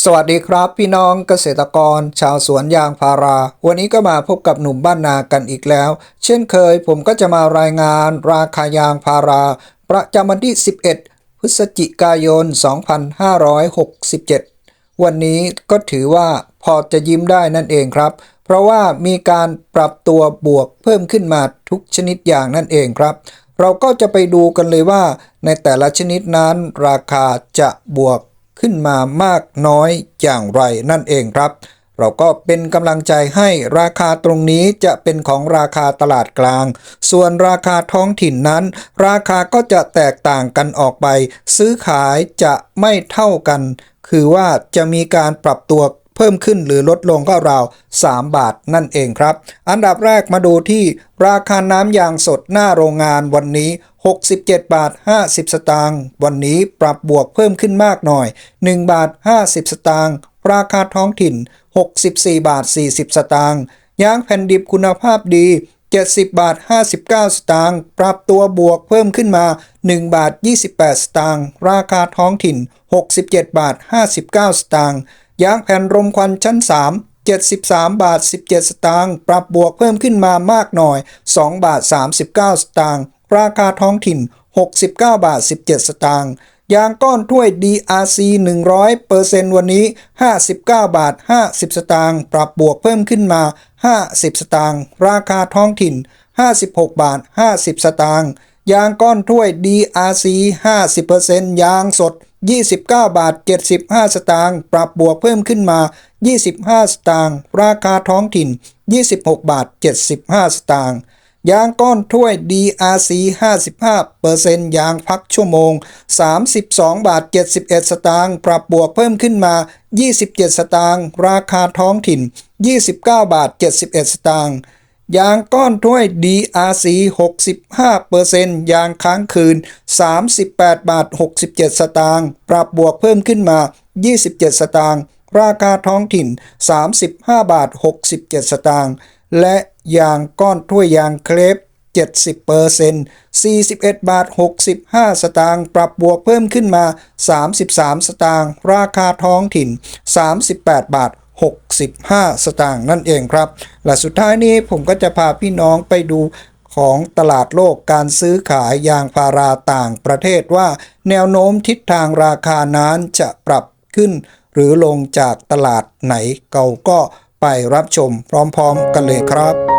สวัสดีครับพี่น้องเกษตรกร ชาวสวนยางพารา วันนี้ก็มาพบกับหนุ่มบ้านนากันอีกแล้ว เช่นเคยผมก็จะมารายงานราคายางพารา ประจำวันที่ 11 พฤศจิกายน 2567 วันนี้ก็ถือว่าพอจะยิ้มได้นั่นเองครับ เพราะว่ามีการปรับตัวบวกเพิ่มขึ้นมาทุกชนิดอย่างนั่นเองครับ เราก็จะไปดูกันเลยว่าในแต่ละชนิดนั้นราคาจะบวก ขึ้นมามากน้อยอย่างไรนั่นเองครับ เราก็เป็นกำลังใจให้ราคาตรงนี้จะเป็นของราคาตลาดกลาง ส่วนราคาท้องถิ่นนั้น ราคาก็จะแตกต่างกันออกไป ซื้อขายจะไม่เท่ากัน คือว่าจะมีการปรับตัวเพิ่มขึ้นหรือลดลงก็ราว 3 บาทนั่นเองครับ อันดับแรกมาดูที่ราคาน้ำยางสดหน้าโรงงานวันนี้ 67 บาท 50 สตางค์ วันนี้ปรับบวกเพิ่มขึ้นมากหน่อย 1 บาท 50 สตางค์ ราคาท้องถิ่น 64 บาท 40 สตางค์ยางแผ่นดิบคุณภาพดี 70 บาท 59 สตางค์ ปรับตัวบวกเพิ่มขึ้นมา 1 บาท 28 สตางค์ ราคาท้องถิ่น 67 บาท 59 สตางค์ ยางแผ่นรมควันชั้น 3 73 บาท 17 สตางค์ ปรับบวกเพิ่มขึ้นมามากหน่อย 2 บาท 39 สตางค์ ราคาท้องถิ่น 69 บาท 17 สตางค์ยางก้อนถ้วย DRC 100%วันนี้ 59 บาท 50 สตางค์ปรับบวกเพิ่มขึ้นมา 50 สตางค์ราคาท้องถิ่น 56 บาท 50 สตางค์ยางก้อนถ้วย DRC 50%ยางสด 29 บาท 75 สตางค์ปรับบวกเพิ่มขึ้นมา 25 สตางค์ราคาท้องถิ่น 26 บาท 75 สตางค์ ยางก้อนถ้วย DRC 55%ยางพักชั่วโมง 32 บาท 71 สตางค์ปรับบวกเพิ่มขึ้นมา 27 สตางค์ราคาท้องถิ่น 29 บาท 71 สตางค์ยางก้อนถ้วย DRC 65%ยางค้างคืน 38 บาท 67 สตางค์ปรับบวกเพิ่มขึ้นมา 27 สตางค์ ราคาท้องถิ่น 35 บาท 67 สตางค์และยางก้อนถ้วยยางเคลป70% 41 บาท 65 สตางค์ ปรับบวกเพิ่มขึ้นมา 33 สตางค์ ราคาท้องถิ่น 38 บาท 65 สตางค์นั่นเองครับ และสุดท้ายนี้ผมก็จะพาพี่น้องไปดูของตลาดโลกการซื้อขายยางพาราต่างประเทศว่า แนวโน้มทิศทางราคานั้นจะปรับขึ้น หรือลงจากตลาดไหนเราก็ไปรับชมพร้อมๆกันเลยครับ